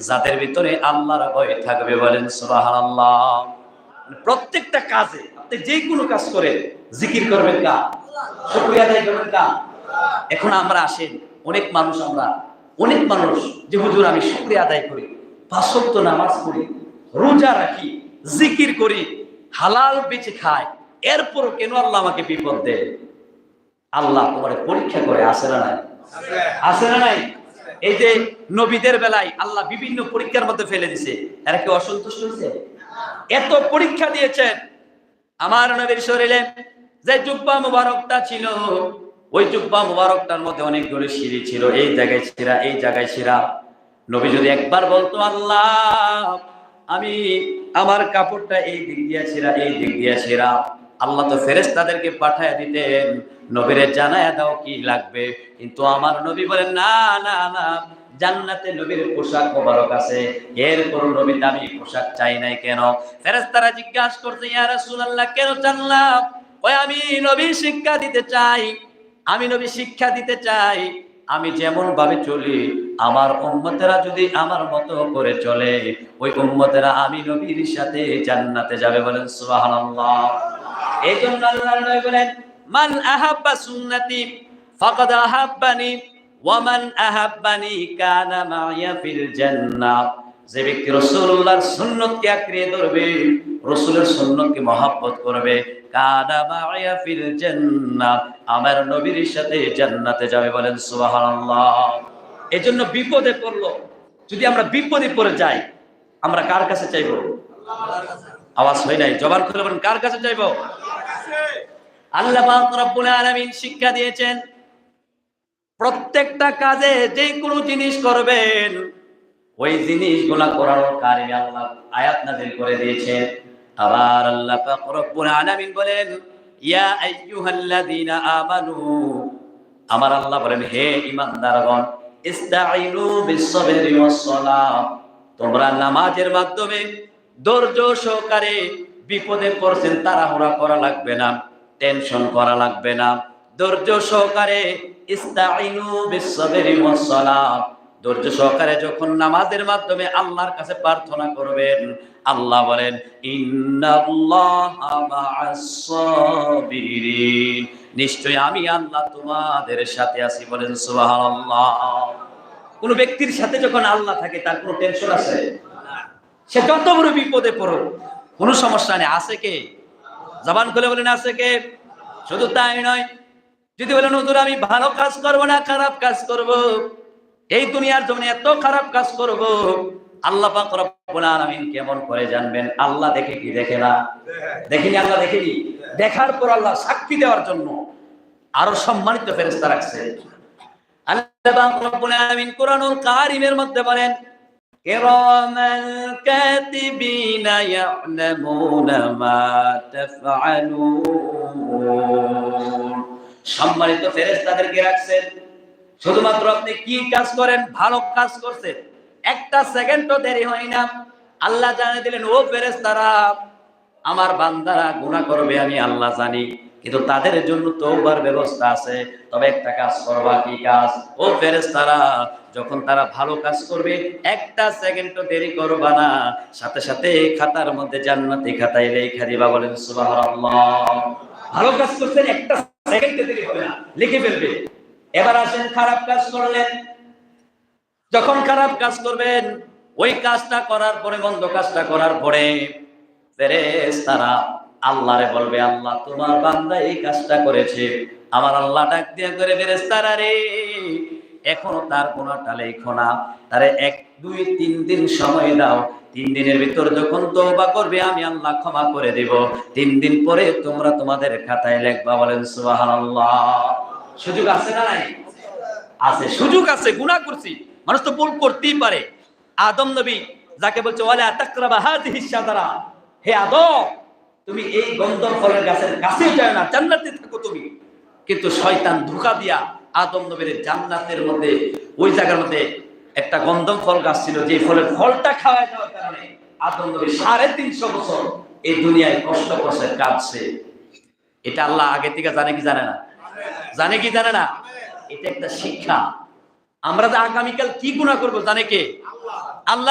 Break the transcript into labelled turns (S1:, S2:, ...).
S1: যাদের ভিতরে আল্লাহর ভয় থাকবে বলেন সুবহানাল্লাহ। প্রত্যেকটা কাজে আপনি যে কোনো কাজ করে জিকির করবেন কা শুকরিয়া আদায় করবেন কা এখন আমরা আসেন অনেক মানুষ আমরা অনেক মানুষ যে হুজুর আমি শুকরিয়া আদায় করি পাঁচ ওয়াক্ত নামাজ পড়ি রোজা রাখি জিকির করি হালাল বেঁচে খায় এরপরও কেন আল্লাহ আমাকে বিপদ দেয়? আল্লাহ তোমার পরীক্ষা করে আসে না নাই? আছে না নাই? এই যে নবীদের বেলায় আল্লাহ বিভিন্ন পরীক্ষার মধ্যে ফেলে দিছে। এরা কি অসন্তুষ্ট হয়েছে? এত পরীক্ষা দিয়েছেন। আমার নবীর শরীরে যে জুব্বা মুবারকটা ছিল, ওই জুব্বা মুবারকটার মধ্যে অনেকগুলো সিঁড়ি ছিল। এই জায়গায় ছিঁড়া এই জায়গায় ছিঁড়া নবী যদি একবার বলতো, আল্লাহ, আমি আমার কাপড়টা এই দিক দিয়া ছিঁড়া এই দিক দিয়া ছিঁড়া আল্লাহ তো ফেরেস তাদেরকে পাঠায় দিতেন। নবীরে জানায় দাও কি লাগবে। কিন্তু আমার নবী বলেন, না না না, জান্নাতে নবীর পোশাক মোবারক আছে। এরপর নবী দামি পোশাক চাই নাই কেন? ফেরেশতারা জিজ্ঞাসা করতে ইয়া রাসূলুল্লাহ, কেন জানলাম? ওই আমি নবী শিক্ষা দিতে চাই। আমি নবী শিক্ষা দিতে চাই। আমি যেমন ভাবে চলি, আমার উম্মতেরা যদি আমার মতো করে চলে, ওই উম্মতেরা আমি নবীর সাথে জান্নাতে যাবে বলেন, সুবহানাল্লাহ। এই জন্য আল্লাহর নবী বলেন, মান আহাব্বা সুন্নতি ফাকাদ আহাব্বানি আহাব্বানি কানা মাইয়া ফিল জান্নাহ। যে ব্যক্তি রাসূলুল্লাহর সুন্নতকে ধরবে, রাসূলের সুন্নতকে মহব্বত করবে, কানা মাইয়া ফিল জান্নাহ। আমার নবীর সাথে জান্নাতে যাবে বলেন, সুবহানাল্লাহ। এজন্য বিপদে পড়ল। যদি আমরা বিপদে পড়ে যাই, আমরা কার কাছে চাইব? আওয়াজ হয় নাই। জবান খুলে বলেন, কার কাছে চাইব আল্লাহ রব্বুল আলামিন শিক্ষা দিয়েছেন, প্রত্যেকটা কাজে যে কোনো জিনিস করবেন, ওই জিনিসগুলা করানোর কারণে আল্লাহ আয়াত নাযিল করে দিয়েছেন। আবার আল্লাহ পাক রব্বুল আলামিন বলেন, ইয়া আইয়ুহাল্লাযীনা আমানু, আমার আল্লাহ বলেন, হে ঈমানদারগণ, ইস্তাঈনু বিস-সাবরি ওয়াস-সালাহ, তোমরা নামাজের মাধ্যমে ধৈর্য সহকারে বিপদে পড়ছেন, তাড়াহুড়া করা লাগবে না, টেনশন করা লাগবে না। ধৈর্য সহকারে ধৈর্য সহকারে যখন নামাজের মাধ্যমে আল্লাহর কাছে প্রার্থনা করবেন, আল্লাহ বলেন নিশ্চয় আমি আল্লাহ তোমাদের সাথে আছি বলেন, সুবহানাল্লাহ। কোন ব্যক্তির সাথে যখন আল্লাহ থাকে, তার কোনো টেনশন আছে? সে যত বড় বিপদে পড়ো কোনো সমস্যা নেই। আছে কে? জবান খুলে বলেন, আছে কে? শুধু তাই নয়, যদি বলেন, হুজুর, আমি ভালো কাজ করব না, খারাপ কাজ করব? এই দুনিয়ার জন্য এত খারাপ কাজ করব, আল্লাহ পাক কেমন করে জানবেন? আল্লাহ দেখে কি দেখে না? দেখেনি আল্লাহ দেখেনি? দেখার পর আল্লাহ সাক্ষী দেওয়ার জন্য আরও সম্মানিত ফেরেশতা রাখছে। আল্লাহ কোরআনুল কারীমের মধ্যে বলেন كراما كاتبين يعلمون ما تفعلون সম্মানিত ফেরেশতাদেরকে রাখছেন শুধুমাত্র আপনি কি কাজ করেন ভালো কাজ করছেন একটা সেকেন্ডও দেরি হয় না আল্লাহ জানিয়ে দিলেন ও ফেরেশতারা আমার বান্দারা গুনাহ করবে আমি আল্লাহ জানি কিন্তু তাদের জন্য তওবার ব্যবস্থা আছে। তবে একটা কাজ করবা কি কাজ। ও ফেরেশতারা, যখন তারা ভালো কাজ করবে, একটা সেকেন্ডও দেরি করবা না। সাথে সাথে খাতার মধ্যে জান্নাতি খাতায় লেখা দিবা, বলেন সুবহানাল্লাহ। ভালো কাজ করছেন, একটা সেকেন্ডে দেরি হবে না। লিখে ফেলবে। এবার আসেন, খারাপ কাজ করলেন। যখন খারাপ কাজ করবেন, ওই কাজটা করার পরে, বন্ধ কাজটা করার পরে ফেরেশতারা আল্লাহরে বলবে, আল্লাহ, তোমার বান্দা এই কাজটা করেছে। আমার আল্লাহ ডাক দিয়ে করে, ফেরেশতারা রে, এখনও তার গুণাটা লেখো না। তারে এক, দুই, তিন দিন সময় দাও। তিন দিনের ভিতর যখন তওবা করবে, আমি আল্লাহ ক্ষমা করে দেব। তিন দিন পরে তোমরা তোমাদের খাতায় লিখবা বলেন, সুবহানাল্লাহ। সুযোগ আছে না নাই? আছে, সুযোগ আছে, গুনাহ করছি। মানুষ তো ভুল করতেই পারে। আদম নবী যাকে বলছে, ওয়ালা তাকরাবা হাযিহি শাজারা হে আদম তুমি এই গন্ধম ফলের গাছের কাছে যাও না, জান্নাতে থাকো তুমি। কিন্তু শয়তান ধোকা দিয়া আদম নবীর জান্নাতের মধ্যে, ওই জায়গার মধ্যে একটা গন্ধম ফল গাছ ছিল যে ফলের ফলটা খাওয়ায় দেওয়ার কারণে আদম নবী সাড়ে তিনশো বছর এই দুনিয়ায় কষ্ট করছে, কাঁদছে। এটা আল্লাহ আগে থেকে জানে কি জানে না? জানে কি জানে না? এটা একটা শিক্ষা। আমরা যে আগামীকাল কি গুণা করব, জানে কে?